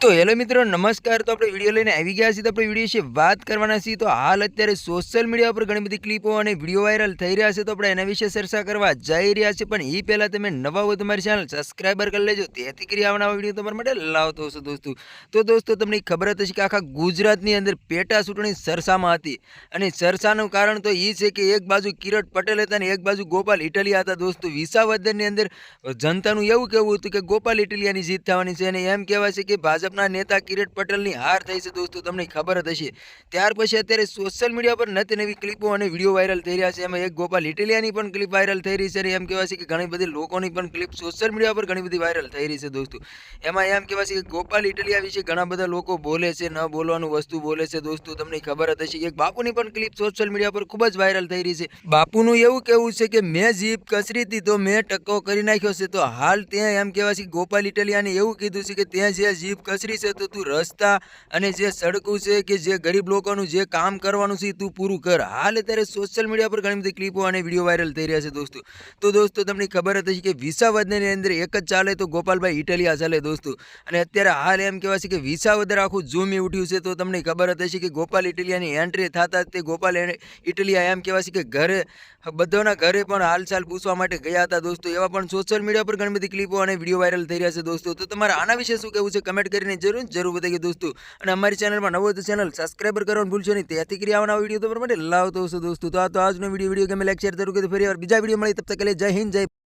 તો હેલો મિત્રો, નમસ્કાર. તો આપણે વીડિયો લઈને આવી ગયા છીએ. તો આપણે વીડિયો વિશે વાત કરવાના છીએ. તો હાલ અત્યારે સોશિયલ મીડિયા પર ઘણી બધી ક્લિપો અને વીડિયો વાયરલ થઈ રહ્યા છે. તો આપણે એના વિશે ચર્ચા કરવા જઈ રહ્યા છીએ. પણ એ પહેલાં તમે નવા હોય તમારી ચેનલ સબસ્ક્રાઈબર કરી લેજો. તેથી કરી આવવાના વીડિયો તમારા માટે લાવતો હશો દોસ્તો. તો દોસ્તો, તમને ખબર હતી કે આખા ગુજરાતની અંદર પેટા ચૂંટણી સરસામાં હતી. અને સરસાનું કારણ તો એ છે કે એક બાજુ કિરટ પટેલ હતા અને એક બાજુ ગોપાલ ઇટલિયા હતા દોસ્તો. વિસાવદરની અંદર જનતાનું એવું કહેવું હતું કે ગોપાલ ઇટલિયાની જીત થવાની છે. અને એમ કહેવાય છે કે ભાજપના નેતા કિરીટ પટેલની હાર થઈ છે દોસ્તો, તમને ખબર જ હશે. ત્યાર પછી અત્યારે સોશિયલ મીડિયા પર નતી નવી ક્લિપો અને વીડિયો વાયરલ થઈ રહ્યા છે. એમાં એક ગોપાલ ઇટલિયાની પણ ક્લિપ વાયરલ થઈ રહી છે એમ કહેવાય છે કે ઘણી બધી લોકોની પણ ક્લિપ સોશિયલ મીડિયા પર ઘણી બધી વાયરલ થઈ રહી છે દોસ્તો. એમાં એમ કહેવાય છે કે ગોપાલ ઇટલિયા વિશે ઘણા બધા લોકો બોલે છે, ન બોલવાનું વસ્તુ બોલે છે દોસ્તો, તમને ખબર જ હશે એક બાપુની પણ ક્લિપ સોશિયલ મીડિયા પર ખૂબ જ વાયરલ થઈ રહી છે. બાપુનું એવું કહેવું છે કે મેં જીભ કસરી હતી તો મેં ટકો કરી નાખ્યો છે. તો હાલ ત્યાં એમ કહેવાય છે ગોપાલ ઇટલિયાને એવું કીધું છે કે ત્યાં જે જીભ કસરી છે તો તું રસ્તા અને જે સડકું છે કે જે ગરીબ લોકોનું જે કામ કરવાનું છે તું પૂરું કર. હાલ અત્યારે સોશિયલ મીડિયા પર ઘણી બધી ક્લિપો અને વીડિયો વાયરલ થઈ રહ્યા છે દોસ્તો. તો દોસ્તો તમને ખબર હતી કે વિસાવદરની અંદર એક જ ચાલે તો ગોપાલભાઈ ઇટલિયા ચાલે દોસ્તો. અને અત્યારે હાલ એમ કહેવાય છે કે વિસાવદર આખું ઝૂમી ઉઠ્યું છે તો તમને ખબર હતી કે ગોપાલ ઇટલિયાની એન્ટ્રી થતા તે ગોપાલ ઇટલિયા એમ કહેવાય છે કે ઘરે, બધાના ઘરે પણ હાલચાલ પૂછવા માટે ગયા હતા દોસ્તો. એવા પણ સોશિયલ મીડિયા પર ઘણી બધી ક્લિપો અને વીડિયો વાયરલ થઈ રહ્યા છે દોસ્તો. તો તમારે આના વિશે શું કહેવું છે? કમેન્ટ કરીને જરૂર? જરૂર બતાવીએ દોસ્તો. અને અમારી ચેનલમાં નવો તો ચેનલ સબસ્ક્રાઈબર કરવાનું ભૂલશો નહીં. ત્યાંથી કરી આવવાના વીડિયો તમારા માટે લાવતો હશો દોસ્તો. તો આ તો આજનો વીડિયો વીડિયો ગમે લાઈક શેર જરૂર કરી ફરી વાર બીજા વીડિયો મળી તબ તક જય હિન્દ, જય